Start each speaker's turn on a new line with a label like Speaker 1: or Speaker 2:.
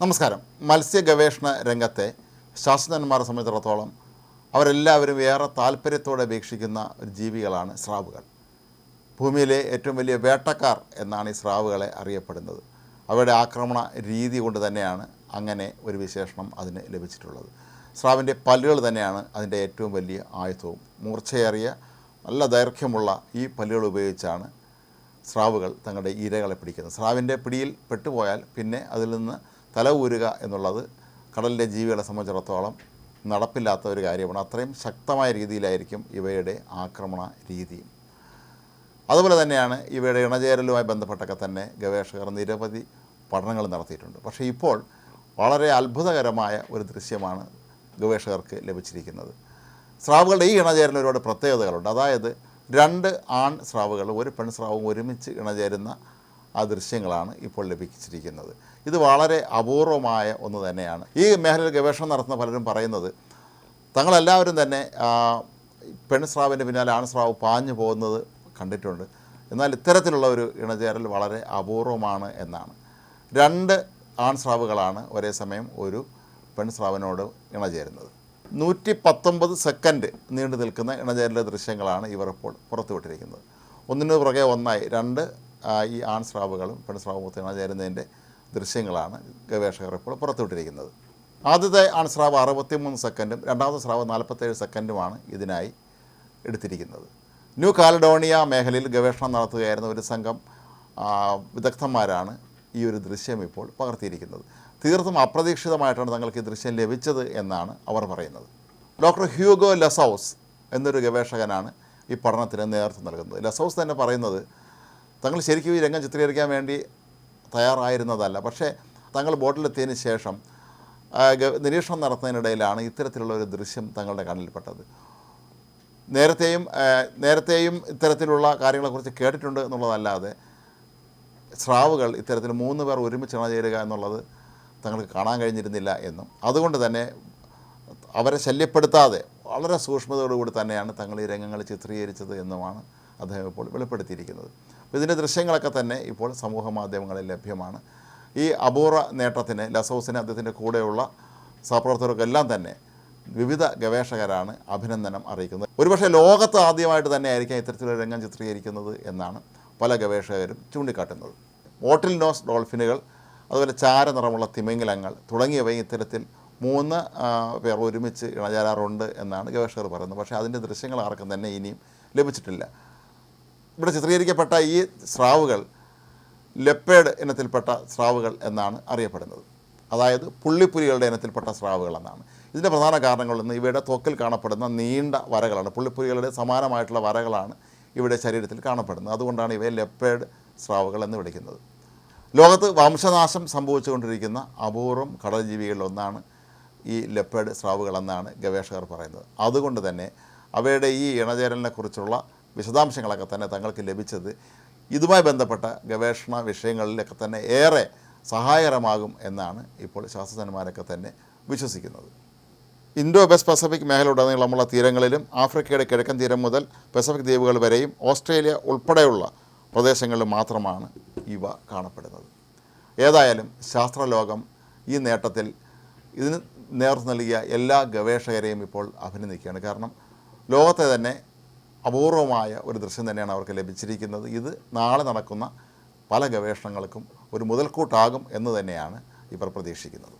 Speaker 1: നമസ്കാരം. മത്സ്യ ഗവേഷണ രംഗത്തെ ശാസ്ത്രജ്ഞന്മാരെ സംബന്ധിച്ചിടത്തോളം അവരെല്ലാവരും ഏറെ താല്പര്യത്തോടെ വീക്ഷിക്കുന്ന ഒരു ജീവികളാണ് സ്രാവുകൾ. ഭൂമിയിലെ ഏറ്റവും വലിയ വേട്ടക്കാർ എന്നാണ് ഈ സ്രാവുകളെ അറിയപ്പെടുന്നത്. അവയുടെ ആക്രമണ രീതി കൊണ്ട് തന്നെയാണ് അങ്ങനെ ഒരു വിശേഷണം അതിന് ലഭിച്ചിട്ടുള്ളത്. സ്രാവിന്റെ പല്ലുകൾ തന്നെയാണ് അതിന്റെ ഏറ്റവും വലിയ ആയുധവും. മൂർച്ചയേറിയ നല്ല ദൈർഘ്യമുള്ള ഈ പല്ലുകൾ ഉപയോഗിച്ചാണ് സ്രാവുകൾ തങ്ങളുടെ ഇരകളെ പിടിക്കുന്നത്. സ്രാവിന്റെ പിടിയിൽ പെട്ടുപോയാൽ പിന്നെ അതിൽ നിന്ന് തല ഊരുക എന്നുള്ളത് കടലിലെ ജീവികളെ സംബന്ധിച്ചിടത്തോളം നടപ്പില്ലാത്ത ഒരു കാര്യമാണ്. അത്രയും ശക്തമായ രീതിയിലായിരിക്കും ഇവയുടെ ആക്രമണ രീതി. അതുപോലെ തന്നെയാണ് ഇവയുടെ ഇണചേരലുമായി ബന്ധപ്പെട്ടൊക്കെ തന്നെ ഗവേഷകർ നിരവധി പഠനങ്ങൾ നടത്തിയിട്ടുണ്ട്. പക്ഷേ ഇപ്പോൾ വളരെ അത്ഭുതകരമായ ഒരു ദൃശ്യമാണ് ഗവേഷകർക്ക് ലഭിച്ചിരിക്കുന്നത്. സ്രാവുകളുടെ ഈ ഇണചേരലിന് ഒരുപാട് പ്രത്യേകതകളുണ്ട്. അതായത് രണ്ട് ആൺ സ്രാവുകൾ ഒരു പെൺ സ്രാവും ഒരുമിച്ച് ഇണചേരുന്ന ആ ദൃശ്യങ്ങളാണ് ഇപ്പോൾ ലഭിച്ചിരിക്കുന്നത്. ഇത് വളരെ അപൂർവമായ ഒന്ന് തന്നെയാണ്. ഈ മേഖലയിൽ ഗവേഷണം നടത്തുന്ന പലരും പറയുന്നത് തങ്ങളെല്ലാവരും തന്നെ പെൺസ്രാവിന്റെ പിന്നാലെ ആൺസ്രാവ് പാഞ്ഞു പോകുന്നത് കണ്ടിട്ടുണ്ട്. എന്നാൽ ഇത്തരത്തിലുള്ള ഒരു ഇണചേരൽ വളരെ അപൂർവമാണ് എന്നാണ്. രണ്ട് ആൺസ്രാവുകളാണ് ഒരേ സമയം ഒരു പെൺസ്രാവിനോട് ഇണചേരുന്നത്. നൂറ്റി പത്തൊമ്പത് സെക്കൻഡ് നീണ്ടു നിൽക്കുന്ന ഇണചേരലിന്റെ ദൃശ്യങ്ങളാണ് ഇവർ ഇപ്പോൾ പുറത്തുവിട്ടിരിക്കുന്നത്. ഒന്നിനു പുറകെ ഒന്നായി. രണ്ട് ഈ ആൺസ്രാവുകളും പെൺസ്രാവും ഒത്ത് ചേരുന്നതിന്റെ ദൃശ്യങ്ങളാണ് ഗവേഷകർ ഇപ്പോൾ പുറത്തുവിട്ടിരിക്കുന്നത്. ആദ്യത്തെ ആൺസ്രാവ് അറുപത്തിമൂന്ന് സെക്കൻഡും രണ്ടാമത്തെ സ്രാവ് നാൽപ്പത്തേഴ് സെക്കൻഡുമാണ് ഇതിനായി എടുത്തിരിക്കുന്നത്. ന്യൂ കാലഡോണിയ മേഖലയിൽ ഗവേഷണം നടത്തുകയായിരുന്ന ഒരു സംഘം വിദഗ്ധന്മാരാണ് ഈ ഒരു ദൃശ്യം ഇപ്പോൾ പകർത്തിയിരിക്കുന്നത്. തീർത്തും അപ്രതീക്ഷിതമായിട്ടാണ് തങ്ങൾക്ക് ഈ ദൃശ്യം ലഭിച്ചത് എന്നാണ് അവർ പറയുന്നത്. ഡോക്ടർ ഹ്യൂഗോ ലസൌസ് എന്നൊരു ഗവേഷകനാണ് ഈ പഠനത്തിന് നേതൃത്വം നൽകുന്നത്. ലസൌസ് തന്നെ പറയുന്നത് തങ്ങൾ ശരിക്കും ഈ രംഗം ചിത്രീകരിക്കാൻ വേണ്ടി തയ്യാറായിരുന്നതല്ല. പക്ഷേ തങ്ങൾ ബോട്ടിലെത്തിയതിന് ശേഷം നിരീക്ഷണം നടത്തുന്നതിനിടയിലാണ് ഇത്തരത്തിലുള്ള ഒരു ദൃശ്യം തങ്ങളുടെ കണ്ണിൽപ്പെട്ടത്. നേരത്തെയും നേരത്തെയും ഇത്തരത്തിലുള്ള കാര്യങ്ങളെക്കുറിച്ച് കേട്ടിട്ടുണ്ട് എന്നുള്ളതല്ലാതെ സ്രാവുകൾ ഇത്തരത്തിൽ മൂന്ന് പേർ ഒരുമിച്ച് ഇണചേരുക എന്നുള്ളത് തങ്ങൾക്ക് കാണാൻ കഴിഞ്ഞിരുന്നില്ല എന്നും. അതുകൊണ്ട് തന്നെ അവരെ ശല്യപ്പെടുത്താതെ വളരെ സൂക്ഷ്മതയോടുകൂടി തന്നെയാണ് തങ്ങൾ ഈ രംഗങ്ങൾ ചിത്രീകരിച്ചത് എന്നുമാണ് അദ്ദേഹം ഇപ്പോൾ വെളിപ്പെടുത്തിയിരിക്കുന്നത്. ഇതിന്റെ ദൃശ്യങ്ങളൊക്കെ തന്നെ ഇപ്പോൾ സമൂഹ മാധ്യമങ്ങളിൽ ലഭ്യമാണ്. ഈ അപൂർവ നേട്ടത്തിന് ലസൗസിന് അദ്ദേഹത്തിന്റെ കൂടെയുള്ള സഹപ്രവർത്തകർക്കെല്ലാം തന്നെ വിവിധ ഗവേഷകരാണ് അഭിനന്ദനം അറിയിക്കുന്നത്. ഒരുപക്ഷെ ലോകത്ത് ആദ്യമായിട്ട് തന്നെ ആയിരിക്കാം ഇത്തരത്തിലൊരു രംഗം ചിത്രീകരിക്കുന്നത് എന്നാണ് പല ഗവേഷകരും ചൂണ്ടിക്കാട്ടുന്നത്. ബോട്ടിൽ നോസ് ഡോൾഫിനുകൾ അതുപോലെ ചാര നിറമുള്ള തിമിംഗലങ്ങൾ തുടങ്ങിയവയും ഇത്തരത്തിൽ മൂന്ന് പേർ ഒരുമിച്ച് ഇണചേരാറുണ്ട് എന്നാണ് ഗവേഷകർ പറയുന്നത്. പക്ഷേ അതിന്റെ ദൃശ്യങ്ങൾ ആർക്കും തന്നെ ഇനിയും ലഭിച്ചിട്ടില്ല. ഇവിടെ ചിത്രീകരിക്കപ്പെട്ട ഈ സ്രാവുകൾ ലെപ്പേഡ് ഇനത്തിൽപ്പെട്ട സ്രാവുകൾ എന്നാണ് അറിയപ്പെടുന്നത്. അതായത് പുള്ളിപ്പുലികളുടെ ഇനത്തിൽപ്പെട്ട സ്രാവുകൾ എന്നാണ്. ഇതിന്റെ പ്രധാന കാരണങ്ങളൊന്ന് ഇവയുടെ ത്വക്കിൽ കാണപ്പെടുന്ന നീണ്ട വരകളാണ്. പുള്ളിപ്പുലികളുടെ സമാനമായിട്ടുള്ള വരകളാണ് ഇവിടെ ശരീരത്തിൽ കാണപ്പെടുന്നത്. അതുകൊണ്ടാണ് ഇവയെ ലെപ്പേഡ് സ്രാവുകൾ എന്ന് വിളിക്കുന്നത്. ലോകത്ത് വംശനാശം സംഭവിച്ചുകൊണ്ടിരിക്കുന്ന അപൂർവം കടൽ ജീവികളിലൊന്നാണ് ഈ ലെപ്പേഡ് സ്രാവുകളെന്നാണ് ഗവേഷകർ പറയുന്നത്. അതുകൊണ്ട് തന്നെ അവയുടെ ഈ ഇണചേരലിനെക്കുറിച്ചുള്ള വിശദാംശങ്ങളൊക്കെ തന്നെ തങ്ങൾക്ക് ലഭിച്ചത് ഇതുമായി ബന്ധപ്പെട്ട ഗവേഷണ വിഷയങ്ങളിലൊക്കെ തന്നെ ഏറെ സഹായകരമാകും എന്നാണ് ഇപ്പോൾ ശാസ്ത്രജ്ഞന്മാരൊക്കെ തന്നെ വിശ്വസിക്കുന്നത്. ഇൻഡോ വെസ്റ്റ് പസഫിക് മേഖലയുടനീളമുള്ള തീരങ്ങളിലും ആഫ്രിക്കയുടെ കിഴക്കൻ തീരം മുതൽ പസഫിക് ദ്വീപുകൾ വരെയും ഓസ്ട്രേലിയ ഉൾപ്പെടെയുള്ള പ്രദേശങ്ങളിൽ മാത്രമാണ് ഇവ കാണപ്പെടുന്നത്. ഏതായാലും ശാസ്ത്രലോകം ഈ നേട്ടത്തിൽ ഇതിന് നേതൃത്വം നൽകിയ എല്ലാ ഗവേഷകരെയും ഇപ്പോൾ അഭിനന്ദിക്കുകയാണ്. കാരണം ലോകത്തെ തന്നെ അപൂർവമായ ഒരു ദൃശ്യം തന്നെയാണ് അവർക്ക് ലഭിച്ചിരിക്കുന്നത്. ഇത് നാളെ നടക്കുന്ന പല ഗവേഷണങ്ങൾക്കും ഒരു മുതൽക്കൂട്ടാകും എന്ന് തന്നെയാണ് ഇവർ പ്രതീക്ഷിക്കുന്നത്.